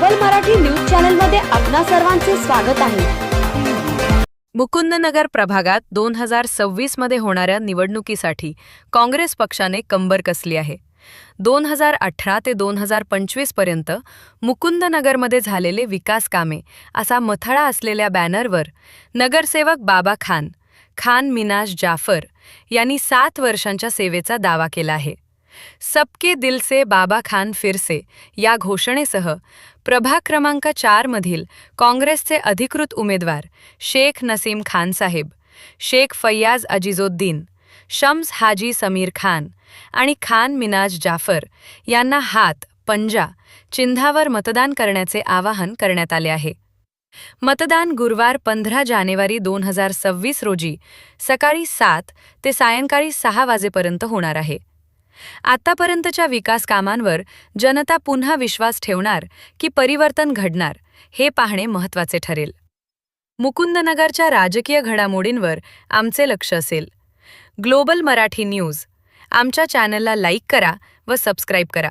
Global Marathi news चॅनलमध्ये आपणा सर्वांचे स्वागत आहे. मुकुंदनगर प्रभागात दोन हजार सव्वीसमध्ये होणाऱ्या निवडणुकीसाठी काँग्रेस पक्षाने कंबर कसली आहे. दोन हजार अठरा ते दोन हजार पंचवीसपर्यंत मुकुंदनगरमध्ये झालेले विकास कामे असा मथळा असलेल्या बॅनरवर नगरसेवक बाबा खान खान मिनाज जाफर यांनी सात वर्षांच्या सेवेचा दावा केला आहे. सबके दिल से बाबा खान फिरसे या घोषणेसह प्रभाग क्रमांक चारमधील काँग्रेसचे अधिकृत उमेदवार शेख नसीम खान साहेब शेख फैयाज अजिजोद्दीन शम्स हाजी समीर खान आणि खान मिनाज जाफर यांना हात पंजा चिन्हावर मतदान करण्याचे आवाहन करण्यात आले आहे. मतदान गुरुवार पंधरा जानेवारी दोन हजार सव्वीस रोजी सकाळी सात ते सायंकाळी सहा वाजेपर्यंत होणार आहे. आतापर्यंतच्या विकास कामांवर जनता पुन्हा विश्वास ठेवणार की परिवर्तन घडणार हे पाहणे महत्त्वाचे ठरेल. मुकुंदनगरच्या राजकीय घडामोडींवर आमचे लक्ष असेल. Global Marathi news. आमच्या चॅनलला लाईक करा व सबस्क्राईब करा.